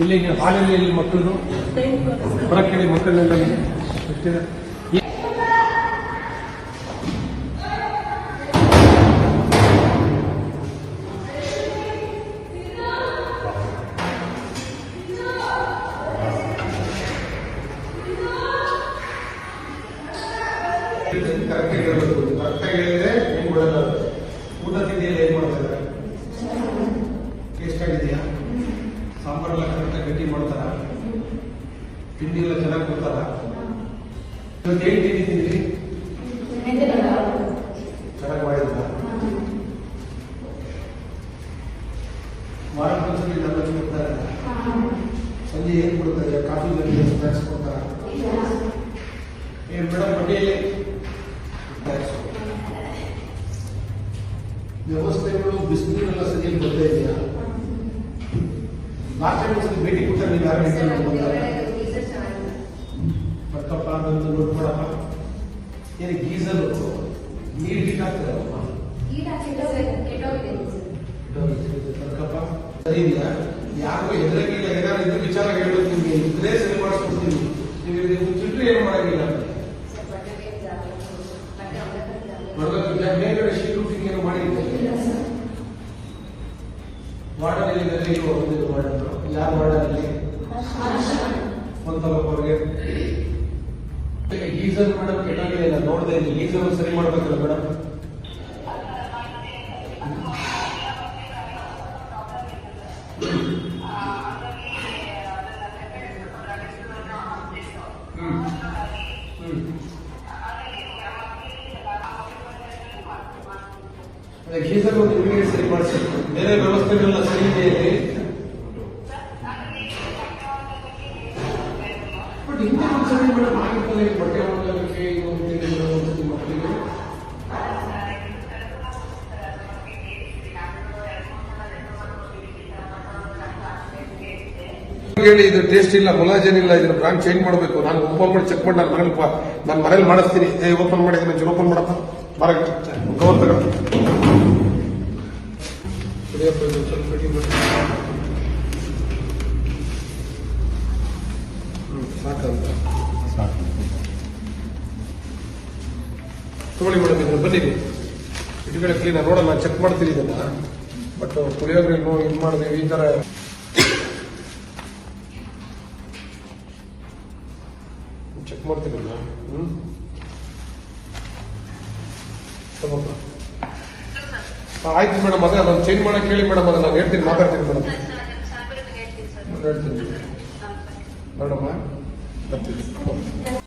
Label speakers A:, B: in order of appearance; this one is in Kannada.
A: ಇಲ್ಲಿ ಹಾಲಲ್ಲಿ ಇಲ್ಲಿ ಮಕ್ಕಳು ಹೊರಕ್ಕೆ ಮಕ್ಕಳನ್ನೆಲ್ಲ ಕರೆಕ್ಟ್ ಎಷ್ಟಿದೆ? ಕರೆಕ್ಟ್ ಬಿಡಲ್ಲ ಊಟ ತಿಂಡಿಯಲ್ಲ ಏನ್ ಮಾಡ್ತಾರೆ ಟೇಸ್ಟ್ ಆಗಿದೆಯಾ ಸಾಂಬಾರೆಲ್ಲ ಕರೆಕ್ಟಾಗಿ ಗಟ್ಟಿ ಮಾಡ್ತಾರ ತಿಂಡಿ ಎಲ್ಲ ಚೆನ್ನಾಗಿ ಕೊಡ್ತಾರ? ಇವತ್ತು ಏನ್ ತಿಂಡಿ ತಿಂದ್ರಿ? ಚೆನ್ನಾಗಿ ಮಾಡಿದ್ರ? ನನ್ನ ಕೊಡ್ತಾರೆ? ಸಂಜೆ ಏನ್ ಕೊಡ್ತಾರೆ? ಕಾಫಿ ಜೊತೆ ಸ್ನಾಕ್ಸ್ ಕೊಡ್ತಾರ? ಏನ್ ಮೇಡಮ್ ಸ್ನ್ಯಾಕ್ಸ್ ವ್ಯವಸ್ಥೆಗಳು ಬಿಸಿನೀರೆಲ್ಲ ಸರಿಯಾಗಿ ಬರ್ತಾ ಇದೆಯಾ? ಲಾಸ್ಟ್ ಟೈಮ್ ಭೇಟಿ ಕೊಟ್ಟಾಗ ಅಂತ ನೋಡ್ಕೊಡಪ್ಪ ಏನು ಗೀಸರು ನೀರು ಹೀಟ್ ಬರ್ಕಪ್ಪ ಸರಿ ಇದೆಯಾ ಯಾರು ಎದುರಾಗಿಲ್ಲ ಏನಾದ್ರು ಇದ್ರ ವಿಚಾರ ಹೇಳೋದು ನಿಮಗೆ. ಇದ್ರೆ ಸರಿ ಮಾಡಿಸ್ಕೊಡ್ತೀನಿ. ನೀವು ಮುಚ್ಚಿಟ್ರೆ ಏನು ಮಾಡಂಗಿಲ್ಲ ಮೇಲ್ಗಡೆ ಶೀಟ್ ಏನು ಮಾಡಿಲ್ಲ ವಾರ್ಡನ್ ಎಲ್ಲಿದೆ ನೀವು ಒಂದು ವಾರ್ಡನ್ ಯಾರು ವಾರ್ಡನ್ ಅಲ್ಲಿ? ಒಂದ್ ಗೀಸರ್ ಮೇಡಮ್ ಕೆಟ್ಟಾಗಿದೆ ನೋಡ್ದೆ ಗೀಸರ್ ಸರಿ ಮಾಡ್ಬೇಕಲ್ಲ ಮೇಡಮ್ ಗೀಸರ್ ಒಂದು ನಿಮಗೆ ಸರಿ ಮಾಡಿಸಿ. ಬೇರೆ ವ್ಯವಸ್ಥೆಗಳೆಲ್ಲ ಸರಿ ಇದೆ ಬಟ್ ಹಿಂದೆ ಮೇಡಮ್ ಬಟ್ಟೆ ಒಂದ್ಸತಿ ಮಕ್ಕಳಿಗೆ? ಹೇಳಿ ಇದು ಟೇಸ್ಟ್ ಇಲ್ಲ ಮುಲಾಜನ್ ಇಲ್ಲ, ಇದನ್ನ ಬ್ರಾಂಡ್ ಚೇಂಜ್ ಮಾಡಬೇಕು. ನಾನು ಓಪನ್ ಮಾಡಿ ಚೆಕ್ ಮಾಡಿ ನಾನು ಮನೇಲಿ ನಾನು ಮನೇಲಿ ಮಾಡಿಸ್ತೀನಿ. ಏ ಓಪನ್ ಮಾಡಿ ನಾನು ಓಪನ್ ಮಾಡಪ್ಪ. ಮರ ಕವರ್ ಇದು ಸಾಕಂತ. ತಗೊಳ್ಳಿ ಮೇಡಮ್ ಬಂದಿದೆ ಬನ್ನಿ ಇಟ್ಕಡೆ ಕ್ಲೀನ್ ನೋಡೋಣ ಚೆಕ್ ಮಾಡ್ತೀನಿ ಇದನ್ನ ಬಟ್ ಪುಳಿಯೋಗರೆ ಇದು ಮಾಡಿದ್ವಿ ಈ ತರ ಚೆಕ್ ಮಾಡ್ತೀನಿ ಹ್ಞೂ ಆಯ್ತು ಮೇಡಮ್ ಅದೇ ಅದನ್ನ ಚೇಂಜ್ ಮಾಡಕ್ಕೆ ಹೇಳಿ ಮೇಡಮ್ ಅದನ್ನ ನಾನು ಹೇಳ್ತೀನಿ ಮಾತಾಡ್ತೀನಿ ಮೇಡಮ್ ಹೇಳ್ತೀನಿ ಮೇಡಮ್ ಬರ್ತೀನಿ